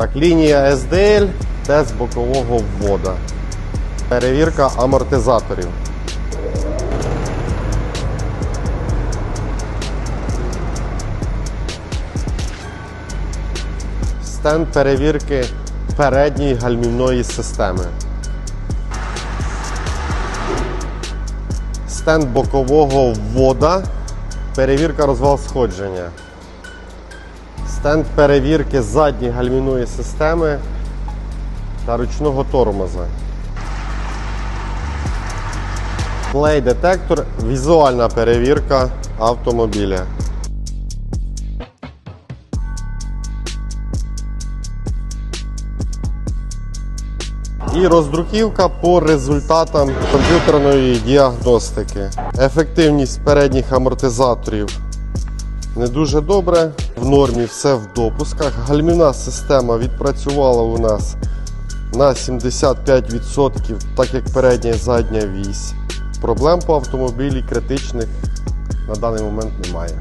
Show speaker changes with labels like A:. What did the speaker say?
A: Так, лінія SDL, тест бокового ввода. Перевірка амортизаторів. Стенд перевірки передньої гальмівної системи. Стенд бокового ввода. Перевірка розвал сходження. Стенд перевірки задньої гальмівної системи та ручного тормоза. Клей-детектор, візуальна перевірка автомобіля. І роздруківка по результатам комп'ютерної діагностики. Ефективність передніх амортизаторів не дуже добре. В нормі все в допусках. Гальмівна система відпрацювала у нас на 75%, так як передня і задня вісь. Проблем по автомобілі критичних на даний момент немає.